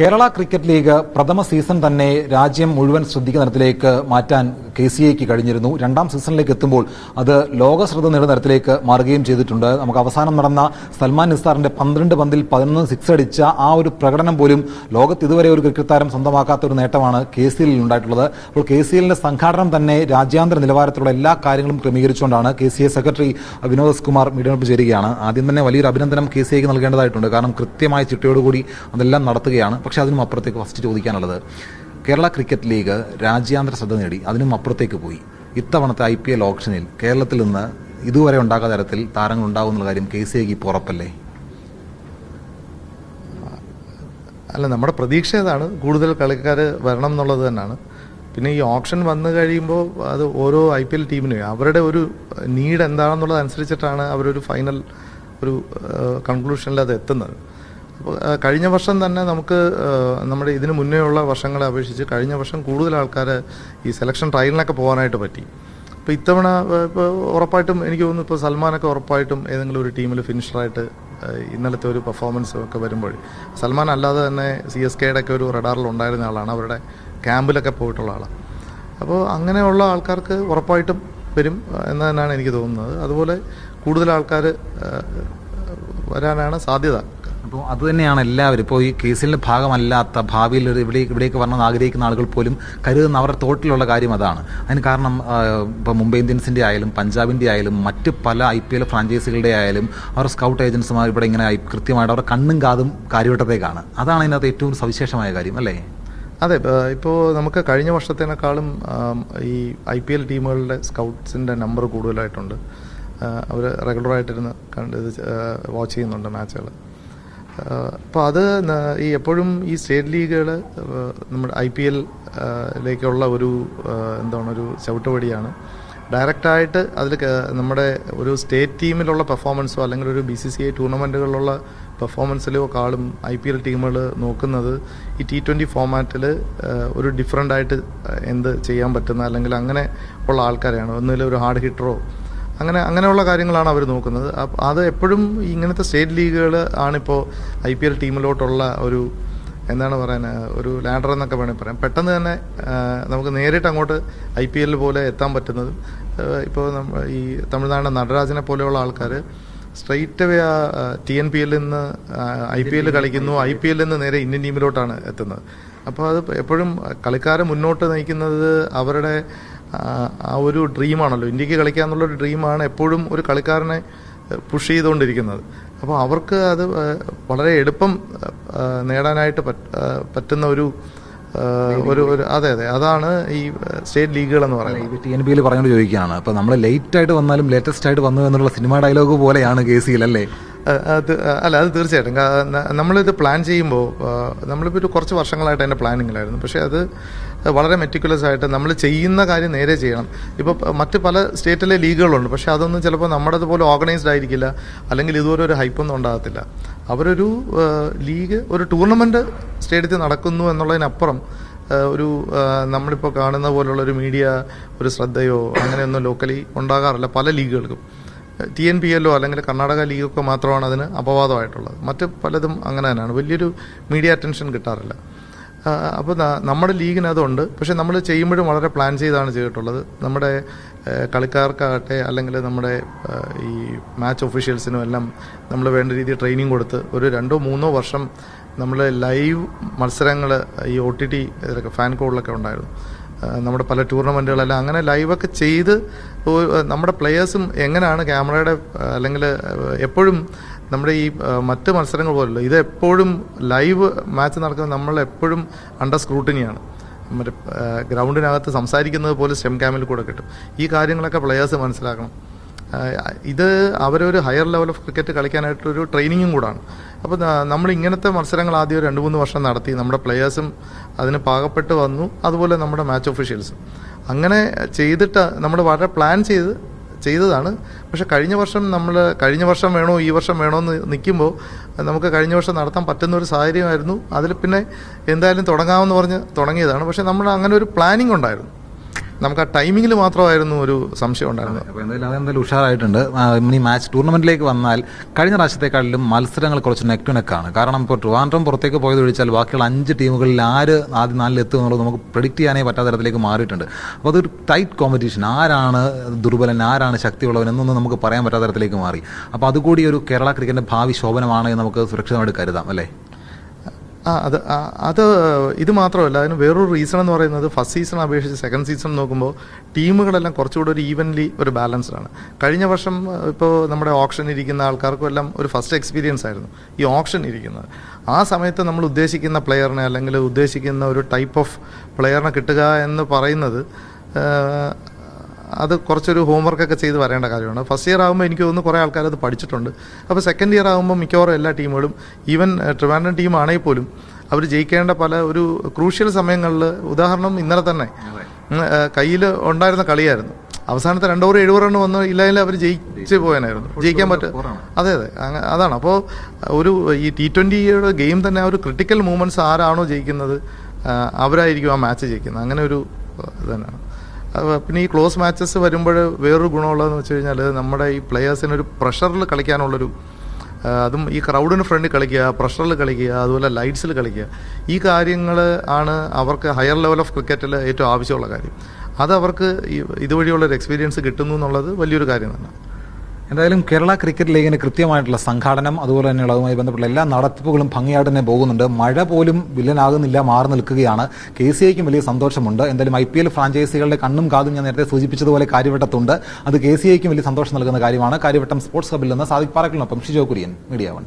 Kerala cricket league പ്രഥമ season തന്നെ രാജ്യം മുഴുവൻ ശ്രദ്ധിക്കുന്ന തരത്തിലേക്ക് മാറ്റാൻ കെ സി എക്ക് കഴിഞ്ഞിരുന്നു. രണ്ടാം സീസണിലേക്ക് എത്തുമ്പോൾ അത് ലോക ശ്രദ്ധ നേടുന്ന തരത്തിലേക്ക് മാറുകയും ചെയ്തിട്ടുണ്ട്. നമുക്ക് അവസാനം നടന്ന സൽമാൻ നിസ്താറിന്റെ പന്ത്രണ്ട് പന്തിൽ പതിനൊന്ന് സിക്സ് അടിച്ച ആ ഒരു പ്രകടനം പോലും ലോകത്ത് ഇതുവരെ ഒരു ക്രിക്കറ്റ് താരം സ്വന്തമാക്കാത്ത ഒരു നേട്ടമാണ് കെ സി എല്ലിൽ ഉണ്ടായിട്ടുള്ളത്. അപ്പോൾ കെ സി എല്ലിന്റെ സംഘാടനം തന്നെ രാജ്യാന്തര നിലവാരത്തിലുള്ള എല്ലാ കാര്യങ്ങളും ക്രമീകരിച്ചുകൊണ്ടാണ് K C A secretary Vinod Kumar മീഡിയോട് ചേരുകയാണ്. ആദ്യം തന്നെ വലിയൊരു അഭിനന്ദനം കെ സി ഐക്ക് നൽകേണ്ടതായിട്ടുണ്ട്. കാരണം കൃത്യമായ ചിട്ടയോടുകൂടി അതെല്ലാം നടത്തുകയാണ്. പക്ഷേ അതിനും അപ്പുറത്തേക്ക് ഫസ്റ്റ് ചോദിക്കാനുള്ളത്. കേരള ക്രിക്കറ്റ് ലീഗ് രാജ്യാന്തര ശ്രദ്ധ നേടി അതിനും അപ്പുറത്തേക്ക് പോയി. ഇത്തവണത്തെ ഐ പി എൽ ഓപ്ഷനിൽ കേരളത്തിൽ നിന്ന് ഇതുവരെ ഉണ്ടാകാത്ത തരത്തിൽ താരങ്ങൾ ഉണ്ടാകും എന്നുള്ള കാര്യം കെ സി ഐക്ക് ഉറപ്പല്ലേ? അല്ല നമ്മുടെ പ്രതീക്ഷ ഇതാണ്. കൂടുതൽ കളിക്കാർ വരണം എന്നുള്ളത് തന്നെയാണ്. പിന്നെ ഈ ഓപ്ഷൻ വന്നു കഴിയുമ്പോൾ അത് ഓരോ ഐ പി എൽ ടീമിനും അവരുടെ ഒരു നീഡ് എന്താണെന്നുള്ളത് അനുസരിച്ചിട്ടാണ് അവരൊരു ഫൈനൽ ഒരു കൺക്ലൂഷനിൽ അത് എത്തുന്നത്. കഴിഞ്ഞ വർഷം തന്നെ നമുക്ക് നമ്മുടെ ഇതിനു മുന്നേ ഉള്ള വർഷങ്ങളെ അപേക്ഷിച്ച് കഴിഞ്ഞ വർഷം കൂടുതൽ ആൾക്കാർ ഈ സെലക്ഷൻ ട്രയലിനൊക്കെ പോകാനായിട്ട് പറ്റി. അപ്പോൾ ഇത്തവണ ഇപ്പോൾ ഉറപ്പായിട്ടും എനിക്ക് തോന്നുന്നു ഇപ്പോൾ സൽമാനൊക്കെ ഉറപ്പായിട്ടും ഏതെങ്കിലും ഒരു ടീമിൽ ഫിനിഷറായിട്ട് ഇന്നലത്തെ ഒരു പെർഫോമൻസ് ഒക്കെ വരുമ്പോൾ. സൽമാൻ അല്ലാതെ തന്നെ സി എസ് കെയുടെ ഒക്കെ ഒരു റഡാറിൽ ഉണ്ടായിരുന്ന ആളാണ്. അവരുടെ ക്യാമ്പിലൊക്കെ പോയിട്ടുള്ള ആളാണ്. അപ്പോൾ അങ്ങനെയുള്ള ആൾക്കാർക്ക് ഉറപ്പായിട്ടും വരും എന്ന് തന്നെയാണ് എനിക്ക് തോന്നുന്നത്. അതുപോലെ കൂടുതൽ ആൾക്കാർ വരാനാണ് സാധ്യത. അപ്പോൾ അത് തന്നെയാണ് എല്ലാവരും. ഇപ്പോൾ ഈ കേസിന്റെ ഭാഗമല്ലാത്ത ഭാവിയിൽ ഒരു ഇവിടെ ഇവിടേക്ക് വരണമെന്ന് ആഗ്രഹിക്കുന്ന ആളുകൾ പോലും കരുതുന്ന അവരുടെ തോട്ടിലുള്ള കാര്യം അതാണ്. അതിന് കാരണം ഇപ്പോൾ മുംബൈ ഇന്ത്യൻസിന്റെ ആയാലും പഞ്ചാബിന്റെ ആയാലും മറ്റ് പല ഐ പി എൽ ഫ്രാഞ്ചൈസികളുടെ ആയാലും അവർ സ്കൗട്ട് ഏജൻസിമാർ ഇവിടെ ഇങ്ങനെ കൃത്യമായിട്ട് അവരുടെ കണ്ണും കാതും കാര്യവട്ടത്തേക്കാണ്. അതാണ് അതിനകത്ത് ഏറ്റവും സവിശേഷമായ കാര്യം അല്ലേ? അതെ ഇപ്പോൾ നമുക്ക് കഴിഞ്ഞ വർഷത്തേനേക്കാളും ഈ ഐ പി എൽ ടീമുകളുടെ സ്കൗട്ട്സിന്റെ നമ്പർ കൂടുതലായിട്ടുണ്ട്. അവർ റെഗുലറായിട്ടിരുന്ന് കണ്ട് വാച്ച് ചെയ്യുന്നുണ്ട് മാച്ചുകൾ അപ്പോൾ അത് ഈ എപ്പോഴും ഈ സ്റ്റേറ്റ് ലീഗുകൾ നമ്മുടെ ഐ പി എല്ലിലേക്കുള്ള ഒരു എന്താണ് ഒരു ചവിട്ടുപടിയാണ്. ഡയറക്റ്റായിട്ട് അതിൽ നമ്മുടെ ഒരു സ്റ്റേറ്റ് ടീമിലുള്ള പെർഫോമൻസോ അല്ലെങ്കിൽ ഒരു ബി സി സി ഐ ടൂർണമെന്റുകളിലുള്ള പെർഫോമൻസിലോ കാളും ഐ പി എൽ ടീമുകൾ നോക്കുന്നത് ഈ ടി ട്വന്റി ഫോമാറ്റിൽ ഒരു ഡിഫറെന്റ് ആയിട്ട് എന്ത് ചെയ്യാൻ പറ്റുന്ന അല്ലെങ്കിൽ അങ്ങനെ ഉള്ള ആൾക്കാരെയാണ്. ഒന്നുമില്ല ഒരു ഹാർഡ് ഹിറ്ററോ അങ്ങനെ അങ്ങനെയുള്ള കാര്യങ്ങളാണ് അവർ നോക്കുന്നത്. അത് എപ്പോഴും ഇങ്ങനത്തെ സ്റ്റേറ്റ് ലീഗുകൾ ആണിപ്പോൾ ഐ പി എൽ ടീമിലോട്ടുള്ള ഒരു എന്താണ് പറയുന്നത് ഒരു ലാൻഡർ എന്നൊക്കെ വേണമെങ്കിൽ പറയാം. പെട്ടെന്ന് തന്നെ നമുക്ക് നേരിട്ട് അങ്ങോട്ട് ഐ പി എല്ലിൽ പോലെ എത്താൻ പറ്റുന്നതും ഇപ്പോൾ ഈ തമിഴ്നാട് നടരാജനെ പോലെയുള്ള ആൾക്കാർ straight way T N P എല്ലിൽ നിന്ന് ഐ പി എൽ കളിക്കുന്നു ഐ പി എല്ലിൽ നിന്ന് നേരെ ഇന്ത്യൻ ടീമിലോട്ടാണ് എത്തുന്നത്. അപ്പോൾ അത് എപ്പോഴും കളിക്കാരെ മുന്നോട്ട് നയിക്കുന്നത് അവരുടെ ആ, ഒരു ഡ്രീമാണല്ലോ. ഇന്ത്യയ്ക്ക് കളിക്കുക എന്നുള്ളൊരു ഡ്രീമാണ് എപ്പോഴും ഒരു കളിക്കാരനെ പുഷ് ചെയ്തുകൊണ്ടിരിക്കുന്നത്. അപ്പോൾ അവർക്ക് അത് വളരെ എളുപ്പം നേടാനായിട്ട് പറ്റുന്ന ഒരു ഒരു ഒരു അതെ അതെ. അതാണ് ഈ സ്റ്റേറ്റ് ലീഗുകൾ എന്ന് പറയുന്നത്. ടി എൻ ബിയിൽ പറഞ്ഞുകൊണ്ട് ചോദിക്കുകയാണ്. അപ്പോൾ നമ്മൾ ലേറ്റ് ആയിട്ട് വന്നാലും ലേറ്റസ്റ്റ് ആയിട്ട് വന്നു എന്നുള്ള സിനിമ ഡയലോഗ് പോലെയാണ് കെ സിയിൽ അല്ലേ അത് അല്ല അത് തീർച്ചയായിട്ടും. നമ്മളിത് പ്ലാൻ ചെയ്യുമ്പോൾ നമ്മളിപ്പോൾ ഒരു കുറച്ച് വർഷങ്ങളായിട്ട് അതിന്റെ പ്ലാനിങ്ങിലായിരുന്നു പക്ഷേ അത് വളരെ മെറ്റിക്കുലസ് ആയിട്ട് നമ്മൾ ചെയ്യുന്ന കാര്യം നേരെ ചെയ്യണം. ഇപ്പോൾ മറ്റ് പല സ്റ്റേറ്റിലെ ലീഗുകളുണ്ട്. പക്ഷേ അതൊന്നും ചിലപ്പോൾ നമ്മുടേതുപോലെ ഓർഗനൈസ്ഡ് ആയിരിക്കില്ല. അല്ലെങ്കിൽ ഇതുപോലെ ഒരു ഹൈപ്പൊന്നും ഉണ്ടാകത്തില്ല. അവരൊരു ലീഗ് ഒരു ടൂർണമെന്റ് സ്റ്റേഡിയത്തിൽ നടക്കുന്നു എന്നുള്ളതിനപ്പുറം ഒരു നമ്മളിപ്പോൾ കാണുന്ന പോലുള്ള ഒരു മീഡിയ ഒരു ശ്രദ്ധയോ അങ്ങനെയൊന്നും ലോക്കലി ഉണ്ടാകാറില്ല പല ലീഗുകൾക്കും. ടി എൻ പി എല്ലോ അല്ലെങ്കിൽ കർണാടക ലീഗൊക്കെ മാത്രമാണ് അതിന് അപവാദമായിട്ടുള്ളത്. മറ്റ് പലതും അങ്ങനെ തന്നെയാണ്. വലിയൊരു മീഡിയ അറ്റൻഷൻ കിട്ടാറില്ല. അപ്പോൾ നമ്മുടെ ലീഗിന് അതുണ്ട്. പക്ഷേ നമ്മൾ ചെയ്യുമ്പോഴും വളരെ പ്ലാൻ ചെയ്താണ് ചെയ്തിട്ടുള്ളത്. നമ്മുടെ കളിക്കാർക്കാകട്ടെ അല്ലെങ്കിൽ നമ്മുടെ ഈ മാച്ച് ഒഫീഷ്യൽസിനും എല്ലാം നമ്മൾ വേണ്ട രീതിയിൽ ട്രെയിനിങ് കൊടുത്ത് ഒരു രണ്ടോ മൂന്നോ വർഷം നമ്മൾ ലൈവ് മത്സരങ്ങൾ ഈ ഒ ടി ടി ഫാൻ കോഡിലൊക്കെ ഉണ്ടായിരുന്നു. നമ്മുടെ പല ടൂർണമെന്റുകളെല്ലാം അങ്ങനെ ലൈവൊക്കെ ചെയ്ത് നമ്മുടെ പ്ലെയേഴ്സും എങ്ങനെയാണ് ക്യാമറയുടെ അല്ലെങ്കിൽ എപ്പോഴും നമ്മുടെ ഈ മറ്റ് മത്സരങ്ങൾ പോലല്ലോ ഇത് എപ്പോഴും ലൈവ് മാച്ച് നടക്കുന്നത് നമ്മൾ എപ്പോഴും അണ്ടർ സ്ക്രൂട്ടിനിയാണ് മറ്റേ ഗ്രൗണ്ടിനകത്ത് സംസാരിക്കുന്നത് പോലും സ്റ്റെം ക്യാമിൽ കൂടെ കിട്ടും. ഈ കാര്യങ്ങളൊക്കെ പ്ലെയേഴ്സ് മനസ്സിലാക്കണം. ഇത് അവരൊരു ഹയർ ലെവൽ ഓഫ് ക്രിക്കറ്റ് കളിക്കാനായിട്ടൊരു ട്രെയിനിങ്ങും കൂടാണ്. അപ്പോൾ നമ്മൾ ഇങ്ങനത്തെ മത്സരങ്ങൾ ആദ്യം ഒരു രണ്ട് മൂന്ന് വർഷം നടത്തി നമ്മുടെ പ്ലെയേഴ്സും അതിന് പാകപ്പെട്ട് വന്നു അതുപോലെ നമ്മുടെ മാച്ച് ഒഫീഷ്യൽസും അങ്ങനെ ചെയ്തിട്ട് നമ്മൾ വളരെ പ്ലാൻ ചെയ്ത് ചെയ്തതാണ്. പക്ഷെ കഴിഞ്ഞ വർഷം നമ്മൾ കഴിഞ്ഞ വർഷം വേണോ ഈ വർഷം വേണോ എന്ന് നിൽക്കുമ്പോൾ നമുക്ക് കഴിഞ്ഞ വർഷം നടത്താൻ പറ്റുന്ന ഒരു സാഹചര്യമായിരുന്നു. അതിൽ പിന്നെ എന്തായാലും തുടങ്ങാമെന്ന് പറഞ്ഞ് തുടങ്ങിയതാണ്. പക്ഷെ നമ്മൾ അങ്ങനെ ഒരു പ്ലാനിങ് ഉണ്ടായിരുന്നു. നമുക്ക് ആ ടൈമിങ്ങിൽ മാത്രമായിരുന്നു ഒരു സംശയം ഉണ്ടായിരുന്നത്. അപ്പോൾ എന്തായാലും അതെന്തായാലും ഉഷാറായിട്ടുണ്ട്. ഇനി മാച്ച് ടൂർണമെന്റിലേക്ക് വന്നാൽ കഴിഞ്ഞ പ്രാവശ്യത്തെക്കാളിലും മത്സരങ്ങൾ കുറച്ച് നെക്ക് ടു നെക്കാണ് കാരണം ഇപ്പോൾ ട്രിവാൻഡ്രം പുറത്തേക്ക് പോയത് ഒഴിച്ചാൽ ബാക്കിയുള്ള അഞ്ച് ടീമുകളിൽ ആര് ആദ്യം നാലിൽ എത്തും എന്നുള്ളത് നമുക്ക് പ്രെഡിക്റ്റ് ചെയ്യാനേ പറ്റാത്ത തരത്തിലേക്ക് മാറിയിട്ടുണ്ട്. അപ്പോൾ അതൊരു ടൈറ്റ് കോമ്പറ്റീഷൻ ആരാണ് ദുർബലൻ ആരാണ് ശക്തിയുള്ളവൻ എന്നൊന്നും നമുക്ക് പറയാൻ പറ്റാത്ത തരത്തിലേക്ക് മാറി. അപ്പോൾ അതുകൂടി ഒരു കേരള ക്രിക്കറ്റിന്റെ ഭാവി ശോഭനമാണ് എന്ന് നമുക്ക് സുരക്ഷിതമായിട്ട് കരുതാം അല്ലേ? ആ അത് അത് ഇത് മാത്രമല്ല അതിന് വേറൊരു റീസൺ എന്ന് പറയുന്നത് ഫസ്റ്റ് സീസൺ അപേക്ഷിച്ച് സെക്കൻഡ് സീസൺ നോക്കുമ്പോൾ ടീമുകളെല്ലാം കുറച്ചുകൂടി ഒരു ഈവൻലി ഒരു ബാലൻസ്ഡ് ആണ്. കഴിഞ്ഞ വർഷം ഇപ്പോൾ നമ്മുടെ ഓപ്ഷൻ ഇരിക്കുന്ന ആൾക്കാർക്കും എല്ലാം ഒരു ഫസ്റ്റ് എക്സ്പീരിയൻസ് ആയിരുന്നു. ഈ ഓപ്ഷൻ ഇരിക്കുന്നത്. ആ സമയത്ത് നമ്മൾ ഉദ്ദേശിക്കുന്ന പ്ലെയറിനെ അല്ലെങ്കിൽ ഉദ്ദേശിക്കുന്ന ഒരു ടൈപ്പ് ഓഫ് പ്ലെയറിനെ കിട്ടുക എന്ന് പറയുന്നത് അത് കുറച്ചൊരു ഹോംവർക്കൊക്കെ ചെയ്ത് വരേണ്ട കാര്യമാണ്. ഫസ്റ്റ് ഇയർ ആകുമ്പോൾ എനിക്ക് തോന്നുന്നു കുറേ ആൾക്കാർ അത് പഠിച്ചിട്ടുണ്ട്. അപ്പോൾ സെക്കൻഡ് ഇയർ ആകുമ്പോൾ മിക്കവാറും എല്ലാ ടീമുകളും ഈവൻ ട്രിവാൻഡ്രം ടീം ആണെങ്കിൽ പോലും അവർ ജയിക്കേണ്ട പല ഒരു ക്രൂഷ്യൽ സമയങ്ങളിൽ ഉദാഹരണം ഇന്നലെ തന്നെ കയ്യിൽ ഉണ്ടായിരുന്ന കളിയായിരുന്നു. അവസാനത്തെ രണ്ടോ ഓവർ എഴുപത് റൺ വന്ന് ഇല്ലെങ്കിൽ അവർ ജയിച്ച് പോയനായിരുന്നു. ജയിക്കാൻ പറ്റും അതെ അതെ. അതാണ്. അപ്പോൾ ഒരു ഈ ടി ട്വന്റിയുടെ ഗെയിം തന്നെ ഒരു ക്രിട്ടിക്കൽ മൂമെന്റ്സ് ആരാണോ ജയിക്കുന്നത് അവരായിരിക്കും ആ മാച്ച് ജയിക്കുന്നത്. അങ്ങനെ ഒരു ഇത് തന്നെയാണ്. പിന്നെ ഈ ക്ലോസ് മാച്ചസ് വരുമ്പോൾ വേറൊരു ഗുണമുള്ളതെന്ന് വെച്ച് കഴിഞ്ഞാൽ നമ്മുടെ ഈ പ്ലെയേഴ്സിന് ഒരു പ്രഷറിൽ കളിക്കാനുള്ളൊരു അതും ഈ ക്രൗഡിന് ഫ്രണ്ടിൽ കളിക്കുക പ്രഷറിൽ കളിക്കുക അതുപോലെ ലൈറ്റ്സിൽ കളിക്കുക. ഈ കാര്യങ്ങൾ ആണ് അവർക്ക് ഹയർ ലെവൽ ഓഫ് ക്രിക്കറ്റിൽ ഏറ്റവും ആവശ്യമുള്ള കാര്യം. അത് അവർക്ക് ഇതുവഴിയുള്ളൊരു എക്സ്പീരിയൻസ് കിട്ടുന്നു എന്നുള്ളത് വലിയൊരു കാര്യം തന്നെ. എന്തായാലും കേരള ക്രിക്കറ്റ് ലീഗിന് കൃത്യമായിട്ടുള്ള സംഘാടനം അതുപോലെ തന്നെയുള്ള അതുമായി ബന്ധപ്പെട്ട എല്ലാ നടത്തിപ്പുകളും ഭംഗിയായിട്ട് തന്നെ പോകുന്നുണ്ട്. മഴ പോലും വില്ലനാകുന്നില്ല മാറി നിൽക്കുകയാണ്. കെ സി ഐക്കും വലിയ സന്തോഷമുണ്ട്. എന്തായാലും ഐ പി എൽ ഫ്രാഞ്ചൈസികളുടെ കണ്ണും കാതും ഞാൻ നേരത്തെ സൂചിപ്പിച്ചതുപോലെ കാര്യവട്ടത്തുണ്ട്. അത് കെ സി ഐക്കും വലിയ സന്തോഷം നൽകുന്ന കാര്യമാണ്. കാര്യവട്ടം സ്പോർട്സ് ഹബിൽ നിന്ന് സാദിക് പാറക്കിനൊപ്പം ഷിജോ കുര്യൻ മീഡിയ വൺ.